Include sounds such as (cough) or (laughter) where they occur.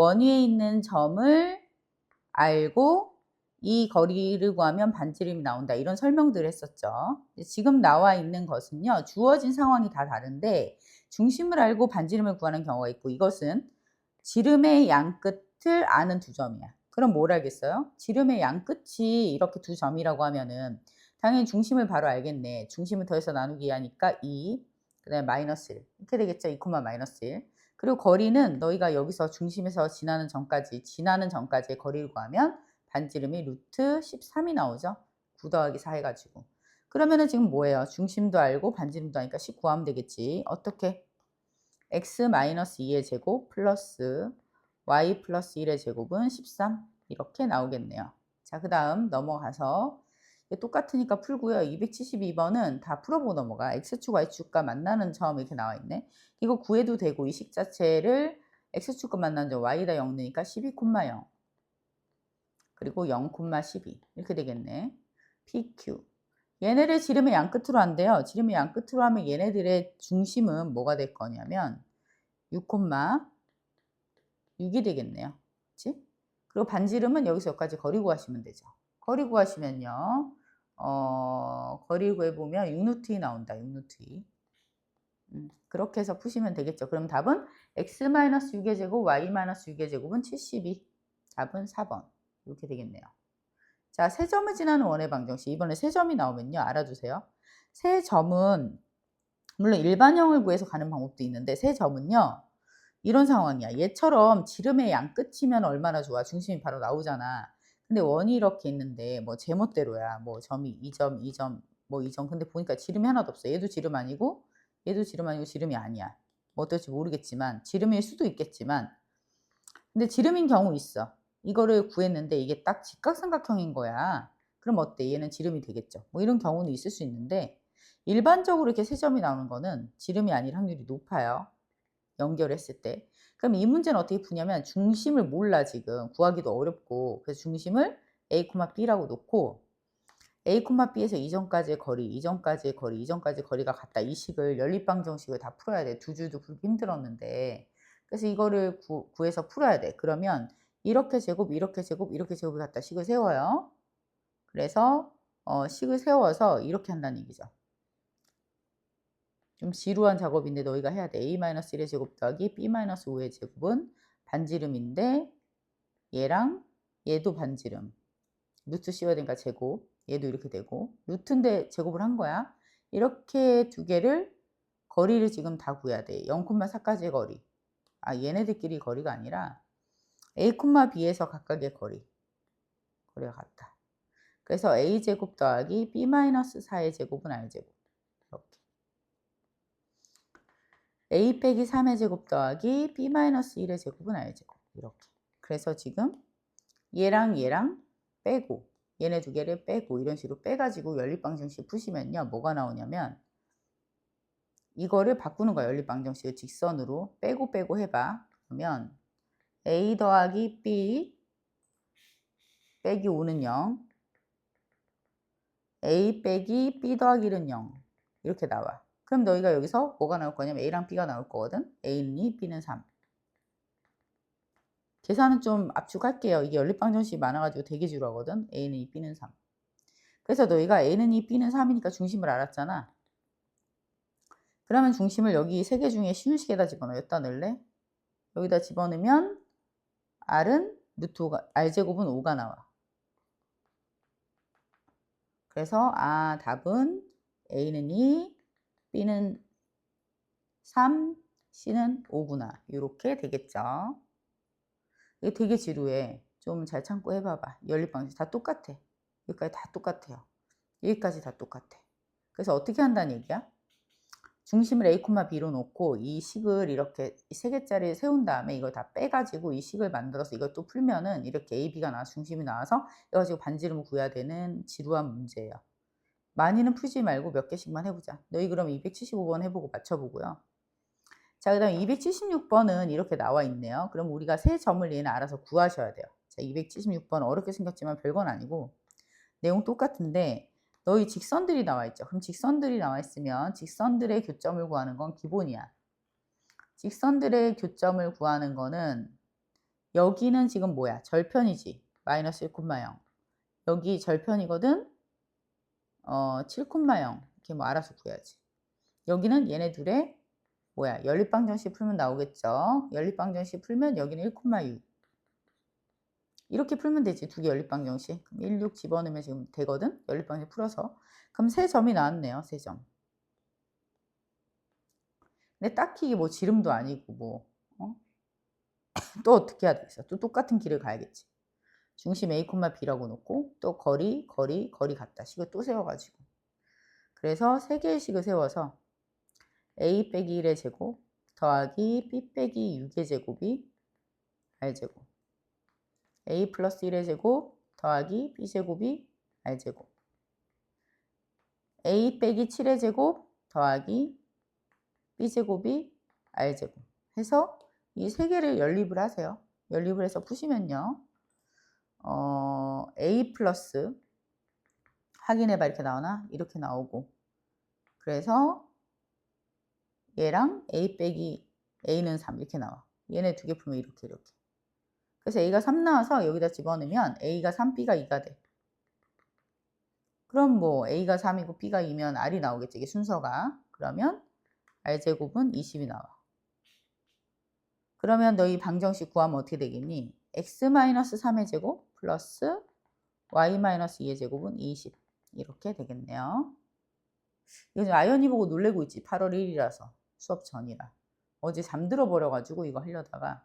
원위에 있는 점을 알고 이 거리를 구하면 반지름이 나온다. 이런 설명들을 했었죠. 지금 나와 있는 것은요. 주어진 상황이 다 다른데 중심을 알고 반지름을 구하는 경우가 있고 이것은 지름의 양끝을 아는 두 점이야. 그럼 뭘 알겠어요? 지름의 양끝이 이렇게 두 점이라고 하면은 당연히 중심을 바로 알겠네. 중심을 더해서 나누기 하니까 2, 그 다음에 마이너스 1. 이렇게 되겠죠. 2, 마이너스 1. 그리고 거리는 너희가 여기서 중심에서 지나는 전까지, 지나는 전까지의 거리를 구하면 반지름이 루트 13이 나오죠. 9 더하기 4 해가지고. 그러면은 지금 뭐예요? 중심도 알고 반지름도 아니까 19 하면 되겠지. 어떻게? x 마이너스 2의 제곱 플러스 y 플러스 1의 제곱은 13 이렇게 나오겠네요. 자, 그 다음 넘어가서 똑같으니까 풀고요. 272번은 다 풀어보고 넘어가. x축, y축과 만나는 점 이렇게 나와 있네. 이거 구해도 되고 이 식 자체를 x축과 만나는 점 y다 0 넣으니까 12,0 그리고 0,12 이렇게 되겠네. pq 얘네를 지름의 양끝으로 한대요. 지름의 양끝으로 하면 얘네들의 중심은 뭐가 될 거냐면 6,6이 되겠네요. 그치? 그리고 반지름은 여기서 여기까지 거리 구하시면 되죠. 거리 구하시면요. 어, 거리 구해보면 6루트이 나온다. 6루트이. 음, 그렇게 해서 푸시면 되겠죠. 그럼 답은 x-6의 제곱, y-6의 제곱은 72. 답은 4번. 이렇게 되겠네요. 자, 세 점을 지나는 원의 방정식. 이번에 세 점이 나오면요. 알아두세요. 세 점은 물론 일반형을 구해서 가는 방법도 있는데 세 점은요. 이런 상황이야. 얘처럼 지름의 양 끝이면 얼마나 좋아. 중심이 바로 나오잖아. 근데 원이 이렇게 있는데 뭐 제멋대로야. 뭐 점이 2점, 2점, 뭐 2점. 근데 보니까 지름이 하나도 없어. 얘도 지름 아니고 얘도 지름 아니고 지름이 아니야. 뭐 어떨지 모르겠지만 지름일 수도 있겠지만 근데 지름인 경우 있어. 이거를 구했는데 이게 딱 직각삼각형인 거야. 그럼 어때? 얘는 지름이 되겠죠. 뭐 이런 경우는 있을 수 있는데 일반적으로 이렇게 세 점이 나오는 거는 지름이 아닐 확률이 높아요. 연결했을 때. 그럼 이 문제는 어떻게 푸냐면 중심을 몰라 지금 구하기도 어렵고 그래서 중심을 a, b라고 놓고 a, b에서 이전까지의 거리, 이전까지의 거리, 이전까지의 거리가 같다. 이 식을 연립방정식을 다 풀어야 돼. 두 줄도 풀기 힘들었는데 그래서 이거를 구, 구해서 풀어야 돼. 그러면 이렇게 제곱, 이렇게 제곱, 이렇게 제곱을 갖다 식을 세워요. 그래서 어, 식을 세워서 이렇게 한다는 얘기죠. 좀 지루한 작업인데 너희가 해야 돼. a-1의 제곱 더하기 b-5의 제곱은 반지름인데 얘랑 얘도 반지름. 루트 씌워야 되니까 제곱. 얘도 이렇게 되고 루트인데 제곱을 한 거야. 이렇게 두 개를 거리를 지금 다 구해야 돼. 0,4까지의 거리. 아 얘네들끼리 거리가 아니라 a, b에서 각각의 거리. 거리가 같다. 그래서 a제곱 더하기 b-4의 제곱은 r제곱. 이렇게. A 빼기 3의 제곱 더하기 b-1의 제곱은 r제곱. 이렇게. 그래서 지금 얘랑 얘랑 빼고 얘네 두 개를 빼고 이런 식으로 빼가지고 연립방정식 푸시면요. 뭐가 나오냐면 이거를 바꾸는 거야. 연립방정식을 직선으로 빼고 빼고 해봐. 그러면 a 더하기 b 빼기 5는 0 a 빼기 b 더하기 1은 0 이렇게 나와. 그럼 너희가 여기서 뭐가 나올 거냐면 a랑 b가 나올 거거든. a는 2, b는 3. 계산은 좀 압축할게요. 이게 연립방정식이 많아가지고 되게 지루하거든. a는 2, b는 3. 그래서 너희가 a는 2, b는 3이니까 중심을 알았잖아. 그러면 중심을 여기 세 개 중에 쉬운 식에다 집어넣어. 여기다 넣을래? 여기다 집어넣으면 R은 루트 5가, R제곱은 5가 나와. 그래서 아 답은 A는 2, B는 3, C는 5구나. 이렇게 되겠죠. 이게 되게 지루해. 좀 잘 참고 해봐봐. 연립방식 다 똑같아. 여기까지 다 똑같아요. 여기까지 다 똑같아. 그래서 어떻게 한다는 얘기야? 중심을 A, B로 놓고 이 식을 이렇게 세 개짜리 세운 다음에 이걸 다 빼가지고 이 식을 만들어서 이걸 또 풀면은 이렇게 A, B가 나와 중심이 나와서 이거 가지고 반지름을 구해야 되는 지루한 문제예요. 많이는 풀지 말고 몇 개씩만 해보자. 너희 그럼 275번 해보고 맞춰보고요. 자, 그 다음 276번은 이렇게 나와 있네요. 그럼 우리가 세 점을 얘는 알아서 구하셔야 돼요. 자, 276번 어렵게 생겼지만 별건 아니고 내용 똑같은데 너희 직선들이 나와 있죠. 그럼 직선들이 나와 있으면 직선들의 교점을 구하는 건 기본이야. 직선들의 교점을 구하는 거는 여기는 지금 뭐야? 절편이지. 마이너스 1,0. 여기 절편이거든. 어, 7,0 이렇게 뭐 알아서 구해야지. 여기는 얘네 둘의 뭐야? 연립방정식 풀면 나오겠죠. 연립방정식 풀면 여기는 1,6. 이렇게 풀면 되지. 두 개 연립방정식. 그럼 1, 6 집어넣으면 지금 되거든. 연립방정식 풀어서. 그럼 세 점이 나왔네요. 세 점. 근데 딱히 뭐 지름도 아니고 뭐 어? (coughs) 또 어떻게 해야 되겠어? 또 똑같은 길을 가야겠지. 중심 A, B라고 놓고 또 거리, 거리, 거리 같다. 식을 또 세워가지고 그래서 세 개의 식을 세워서 A 빼기 1의 제곱 더하기 B 빼기 6의 제곱이 R제곱 A 플러스 1의 제곱 더하기 B제곱이 R제곱 A 빼기 7의 제곱 더하기 B제곱이 R제곱 해서 이 세 개를 연립을 하세요. 연립을 해서 푸시면요. 어, A 플러스 확인해봐 이렇게 나오나? 이렇게 나오고 그래서 얘랑 A 빼기 A는 3 이렇게 나와. 얘네 두 개 풀면 이렇게 이렇게. 그래서 A가 3 나와서 여기다 집어넣으면 A가 3, B가 2가 돼. 그럼 뭐 A가 3이고 B가 2면 R이 나오겠지. 이게 순서가. 그러면 R제곱은 20이 나와. 그러면 너희 방정식 구하면 어떻게 되겠니? x-3의 제곱 플러스 y-2의 제곱은 20 이렇게 되겠네요. 이거 지금 아연이 보고 놀래고 있지. 8월 1일이라서 수업 전이라. 어제 잠들어 버려가지고 이거 하려다가